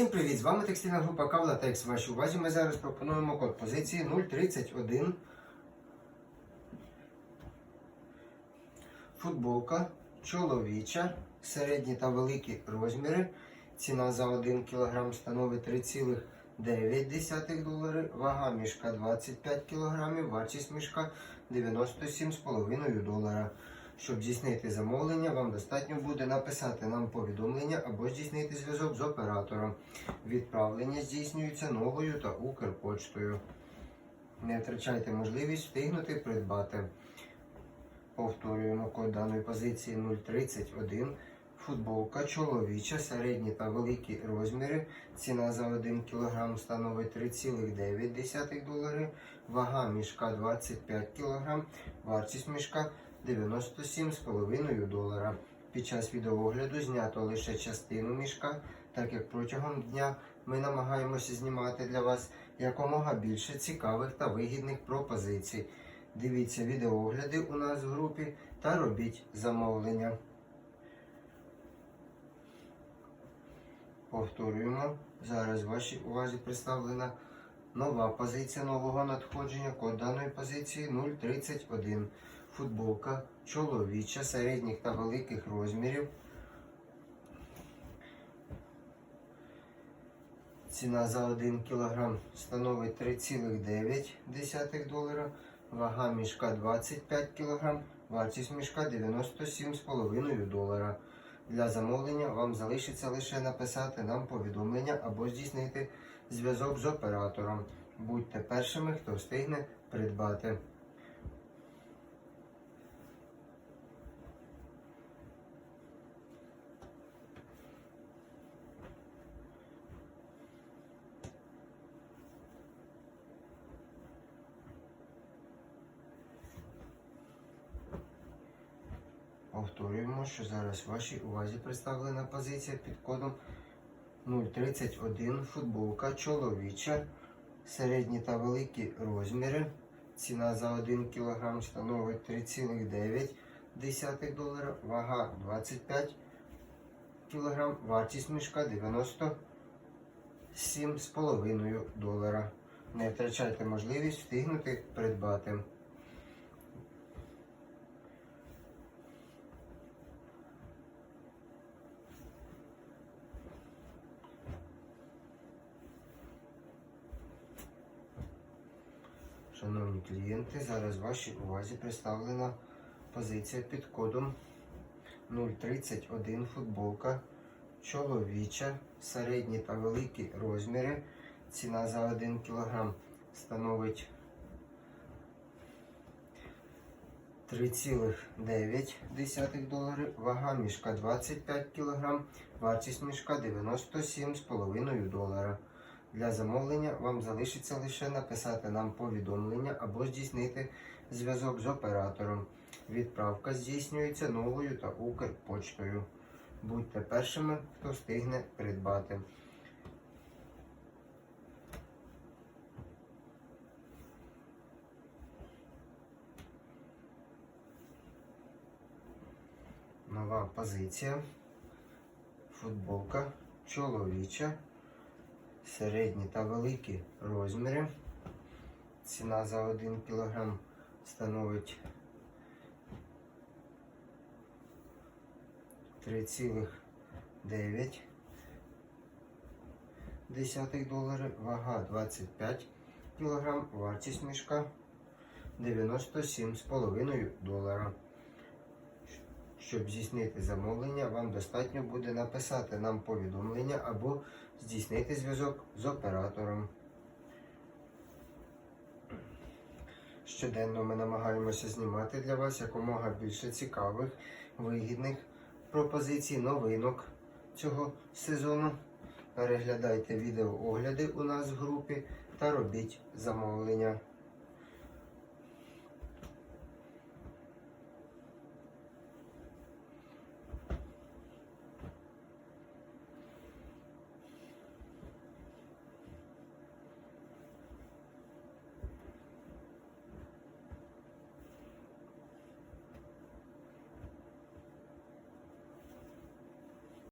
Всім привіт! З вами текстильна група Кавла Текс. Вашій увазі ми зараз пропонуємо код позиції 031. Футболка чоловіча, середні та великі розміри. Ціна за 1 кг становить 3,9 долари. Вага мішка 25 кг, вартість мішка 97,5 долара. Щоб здійснити замовлення, вам достатньо буде написати нам повідомлення або здійснити зв'язок з оператором. Відправлення здійснюється новою та Укрпочтою. Не втрачайте можливість встигнути придбати. Повторюємо код даної позиції 031. Футболка чоловіча, середні та великі розміри. Ціна за 1 кг становить 3,9 долари. Вага мішка 25 кг. Вартість мішка 97,5 долара. Під час відеоогляду знято лише частину мішка, так як протягом дня ми намагаємося знімати для вас якомога більше цікавих та вигідних пропозицій. Дивіться відеоогляди у нас в групі та робіть замовлення. Повторюємо, зараз вашій увазі представлена нова позиція нового надходження. Код даної позиції 031. Футболка чоловіча середніх та великих розмірів. Ціна за 1 кг становить 3,9 долара. Вага мішка 25 кг, вартість мішка 97,5 долара. Для замовлення вам залишиться лише написати нам повідомлення або здійснити зв'язок з оператором. Будьте першими, хто встигне придбати. Повторюємо, що зараз вашій увазі представлена позиція під кодом 031 футболка чоловіча, середні та великі розміри. Ціна за 1 кг становить 3,9 долара, вага 25 кг, вартість мішка 97,5 долара. Не втрачайте можливість встигнути придбати. Шановні клієнти, зараз вашій увазі представлена позиція під кодом 031 футболка чоловіча, середні та великі розміри. Ціна за 1 кг становить 3,9 долари. Вага мішка 25 кг, вартість мішка 97,5 долара. Для замовлення вам залишиться лише написати нам повідомлення або здійснити зв'язок з оператором. Відправка здійснюється новою та Укрпочтою. Будьте першими, хто встигне придбати. Нова позиція. Футболка чоловіча середні та великі розміри. Ціна за 1 кг становить 3,9 долари, вага 25 кг, вартість мішка 97,5 долара. Щоб здійснити замовлення, вам достатньо буде написати нам повідомлення або здійснити зв'язок з оператором. Щоденно ми намагаємося знімати для вас якомога більше цікавих, вигідних пропозицій, новинок цього сезону. Переглядайте відеоогляди у нас в групі та робіть замовлення.